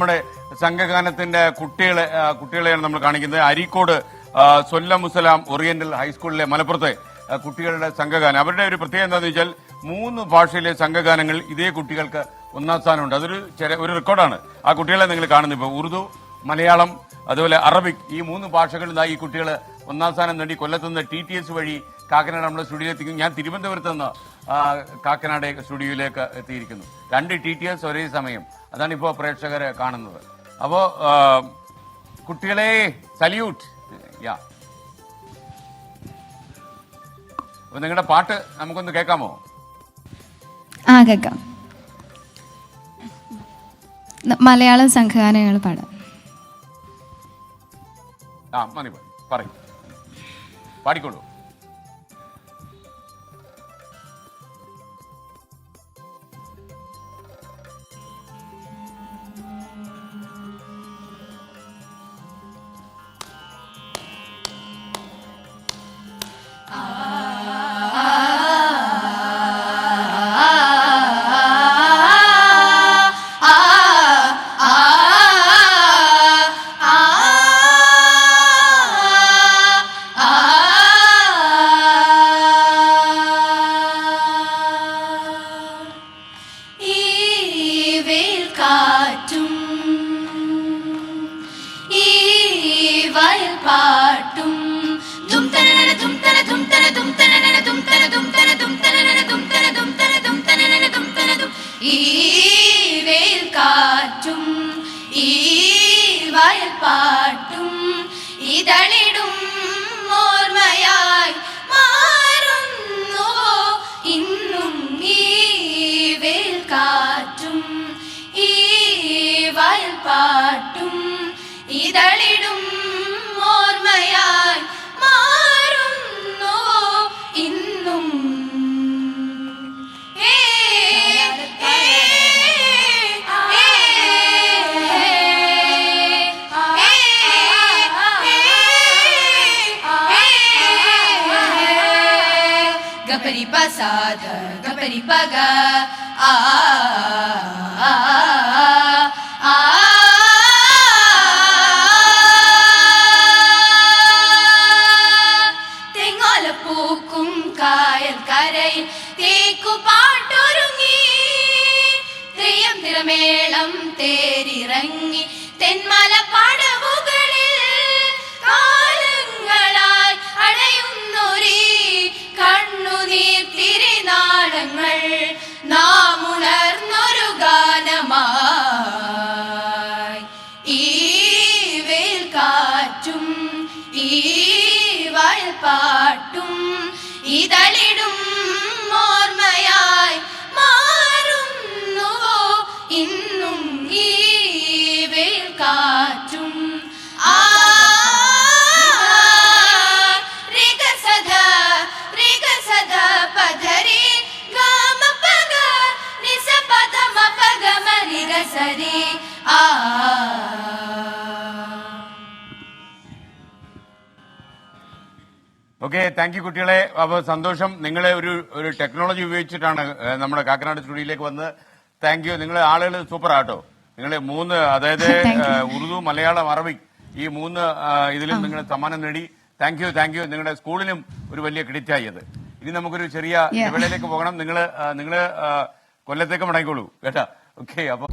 നമ്മുടെ സംഘഗാനത്തിന്റെ കുട്ടികളെ കുട്ടികളെയാണ് നമ്മൾ കാണിക്കുന്നത്. അരീക്കോട് സൊല്ല മുസലാം ഓറിയന്റൽ ഹൈസ്കൂളിലെ മലപ്പുറത്തെ കുട്ടികളുടെ സംഘഗാനം. അവരുടെ ഒരു പ്രത്യേകത എന്താണെന്ന് വെച്ചാൽ മൂന്ന് ഭാഷയിലെ സംഘഗാനങ്ങൾ ഇതേ കുട്ടികൾക്ക് ഒന്നാം സ്ഥാനമുണ്ട്. അതൊരു ചെറിയ ഒരു റെക്കോർഡാണ്. ആ കുട്ടികളെ നിങ്ങൾ കാണുന്നത് ഇപ്പോൾ ഉറുദു മലയാളം അതുപോലെ അറബിക് ഈ മൂന്ന് ഭാഷകളിൽ നിന്നായി ഈ കുട്ടികൾ ഒന്നാം സ്ഥാനം നേടി കൊല്ലത്തുനിന്ന് ടി ടി എസ് വഴി കാക്കനാട് നമ്മുടെ സ്റ്റുഡിയോയിലെത്തിക്കും ഞാൻ തിരുവനന്തപുരത്ത് നിന്ന് കാക്കനാട് സ്റ്റുഡിയോയിലേക്ക് എത്തിയിരിക്കുന്നു. രണ്ട് ടി ടി എസ് ഒരേ സമയം. അതാണ് ഇപ്പോൾ പ്രേക്ഷകരെ കാണുന്നത്. അപ്പോൾ കുട്ടികളെ സല്യൂട്ട്. യാ. അപ്പൊ നിങ്ങളുടെ പാട്ട് നമുക്കൊന്ന് കേൾക്കാമോ? ആ കേൾക്കാം. മലയാള സംഘഗാനങ്ങൾ പാടാം. ആ മതി. പറയും. പാടിക്കോളൂ. ദും തന ഈ കാറ്റും ഈ വയൽപ്പാട്ടും ഇതളിടും ഓർമ്മയായി മാറുന്നുവോ ഇന്നും ഈ കാറ്റും ഈ പാട്ടും ഓർമ്മയായി പസാദ ഗപരി പഗ ആ ആ, ആ, കായൽ കരയിൽ തേക്കു പാട്ടൊരുങ്ങി തെയ്യം തിരമേളം തേരിറങ്ങി തെന്മല പടവുകളിൽ വയൽപ്പാട്ടും ഇതളിടും ഓർമ്മയായി മാറുന്നുവോ? ഇന്നും ഈ മ രിഗസരി ആ ഓക്കെ താങ്ക് യു കുട്ടികളെ. അപ്പോൾ സന്തോഷം. നിങ്ങളെ ഒരു ഒരു ടെക്നോളജി ഉപയോഗിച്ചിട്ടാണ് നമ്മുടെ കാക്കനാട് സ്റ്റുഡിയോയിലേക്ക് വന്നത്. താങ്ക് യു നിങ്ങൾ ആളുകൾ സൂപ്പർ ആട്ടോ നിങ്ങൾ മൂന്ന് അതായത് ഉറുദു മലയാളം അറബിക് ഈ മൂന്ന് ഇതിലും നിങ്ങൾ സമ്മാനം നേടി. താങ്ക് യു താങ്ക് യു നിങ്ങളുടെ സ്കൂളിനും ഒരു വലിയ ക്രെഡിറ്റ് ആയി അത്. ഇനി നമുക്കൊരു ചെറിയ ഇടവേളയിലേക്ക് പോകണം. നിങ്ങൾ നിങ്ങൾ കൊല്ലത്തേക്ക് മടങ്ങിക്കോളൂ. കേട്ടാ? ഓക്കെ അപ്പൊ